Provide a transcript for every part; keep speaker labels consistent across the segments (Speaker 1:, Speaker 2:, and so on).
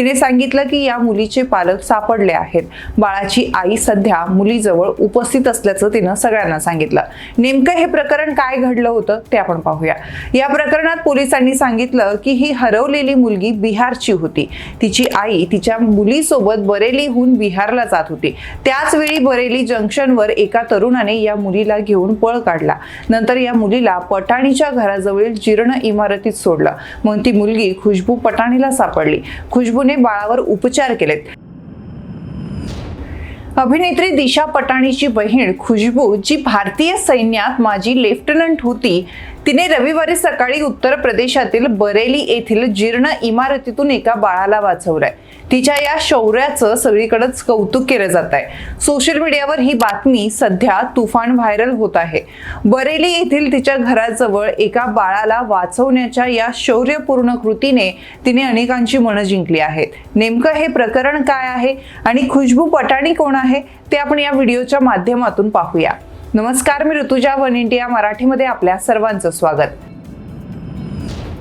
Speaker 1: तिने सांगितलं की या मुलीचे पालक सापडले आहेत. बाळाची आई सध्या मुलीजवळ उपस्थित असल्याचं तिनं सगळ्यांना सांगितलं. नेमकं हे प्रकरण काय घडलं होतं ते आपण पाहूया. या प्रकरणात पोलिसांनी सांगितलं की ही हरवलेली मुलगी बिहारची होती. तिची आई तिच्या मुलीसोबत बरेलीहून बिहारला जात होती. त्याच वेळी बरेली जंक्शनवर एका तरुणाने या मुलीला घेऊन पळ काढला. नंतर या मुलीला पटाणीच्या घराजवळील जीर्ण इमारतीत सोडलं. मग ती मुलगी खुशबू पटाणीला सापडली. खुशबूने बाळावर उपचार केलेत. अभिनेत्री दिशा पटाणीची बहीण खुशबू जी भारतीय सैन्यात माजी लेफ्टनंट होती तिने रविवारी सकाळी उत्तर प्रदेशातील बरेली येथील जीर्ण इमारतीतून एका बाळाला वाचवलंय. तिच्या या शौर्याचं सगळीकडेच कौतुक केलं जात आहे. सोशल मीडियावर ही बातमी सध्या तुफान व्हायरल होत आहे. बरेली येथील तिच्या घराजवळ एका बाळाला वाचवण्याच्या या शौर्यपूर्ण कृतीने तिने अनेकांची मनं जिंकली आहेत. नेमकं हे प्रकरण काय आहे आणि खुशबू पटाणी कोण आहे ते आपण या व्हिडिओच्या माध्यमातून पाहूया. नमस्कार मी ऋतुजा वन इंडिया मराठीमध्ये आपल्या सर्वांचं स्वागत.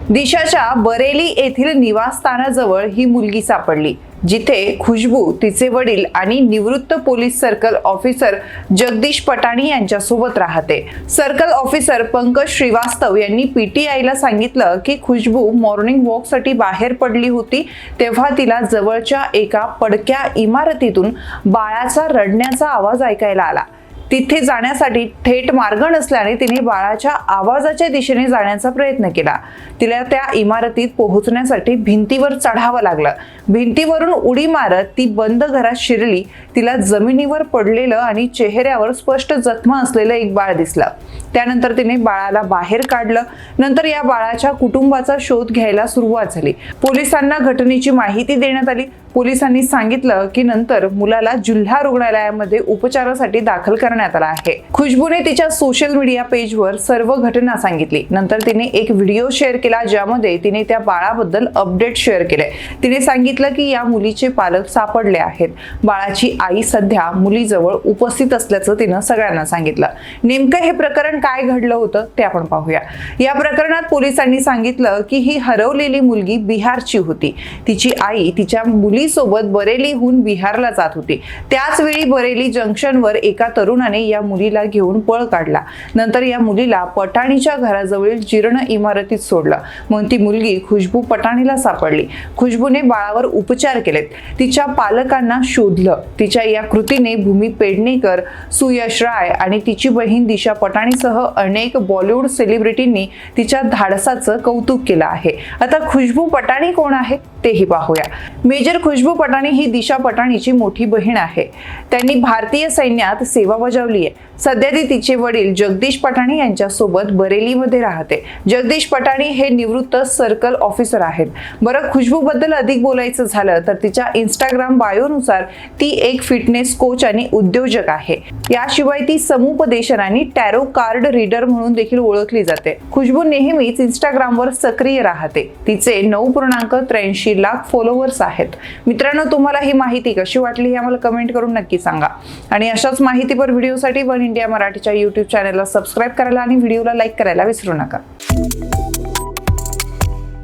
Speaker 1: दिशाच्या बरेली येथील निवासस्थानाजवळ ही मुलगी सापडली जिथे खुशबू तिचे वडील आणि निवृत्त police circle officer Jagdish Patani यांच्यासोबत राहते. सर्कल ऑफिसर पंकज श्रीवास्तव यांनी पीटीआयला सांगितलं की खुशबू मॉर्निंग वॉकसाठी बाहेर पडली होती तेव्हा तिला जवळच्या एका पडक्या इमारतीतून बाळाचा रडण्याचा आवाज ऐकायला आला. तिथे जाण्यासाठी थेट मार्ग नसल्याने तिने बाळाच्या आवाजाच्या दिशेने जाण्याचा प्रयत्न केला. तिला त्या इमारतीत पोहोचण्यासाठी भिंतीवर चढावं लागलं. भिंतीवरून उडी मारत ती बंद घरात शिरली. तिला जमिनीवर पडलेलं आणि चेहऱ्यावर स्पष्ट जखमा असलेलं एक बाळ दिसलं. त्यानंतर तिने बाळाला बाहेर काढलं. नंतर या बाळाच्या कुटुंबाचा शोध घ्यायला सुरुवात झाली. पोलिसांना घटनेची माहिती देण्यात आली. पोलिसांनी सांगितलं की नंतर मुलाला जिल्हा रुग्णालयामध्ये उपचारासाठी दाखल करण्यात आला आहे. खुशबूने तिच्या सोशल मीडिया पेजवर सर्व घटना सांगितली. नंतर तिने एक व्हिडिओ शेअर केला ज्यामध्ये तिने त्या बाळाबद्दल अपडेट शेअर केले. तिने सांगितलं की या मुलीचे पालक सापडले आहेत. बाळाची आई सध्या मुलीजवळ उपस्थित असल्याचं तिनं सगळ्यांना सांगितलं. नेमकं हे प्रकरण काय घडलं होतं ते आपण पाहूया. या प्रकरणात पोलिसांनी सांगितलं की ही हरवलेली मुलगी बिहारची होती. तिची आई तिच्या मुलीसोबत बरेलीहून बिहारला जात होती. त्याच वेळी बरेली जंक्शनवर एका तरुणाने या मुलीला घेऊन पळ काढला. नंतर या मुलीला पटाणीच्या घराजवळील जीर्ण इमारतीत सोडलं. मग ती मुलगी खुशबू पटाणीला सापडली. खुशबूने बाळावर उपचार केलेत. तिच्या पालकांना शोधलं. तिच्या या कृतीने भूमी पेडणेकर सुयश राय आणि तिची बहीण दिशा पटाणीसह अनेक बॉलिवूड सेलिब्रिटींनी तिच्या धाडसाचं कौतुक केलं आहे. आता खुशबू पटाणी कोण आहे तेही पाहूया. मेजर खुशबू पटाणी ही दिशा पटाणीची मोठी बहीण आहे. त्यांनी भारतीय सैन्यात सेवा बजावली आहे. सध्या ती तिचे वडील जगदीश पटाणी यांच्यासोबत बरेलीमध्ये राहते. जगदीश पटाणी हे निवृत्त सर्कल ऑफिसर आहेत. बरं खुशबूबद्दल अधिक बोलायचं झालं तर तिच्या इंस्टाग्राम बायोनुसार ती एक फिटनेस कोच आणि उद्योजक आहे. याशिवाय ती समुपदेशन आणि टॅरो कार्ड रीडर म्हणून देखील ओळखली जाते. खुशबू नेहमीच इंस्टाग्रामवर सक्रिय राहते. तिचे नऊ पूर्णांक त्र्याऐंशी लाख फॉलोअर्स आहेत. मित्रांनो तुम्हाला ही माहिती कशी वाटली हे आम्हाला कमेंट करून नक्की सांगा. आणि अशाच माहितीपर व्हिडिओसाठी वन इंडिया मराठीच्या युट्यूब चॅनलला सबस्क्राईब करायला आणि व्हिडिओला लाईक करायला विसरू नका.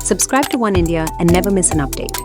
Speaker 2: Subscribe to one India and never miss an update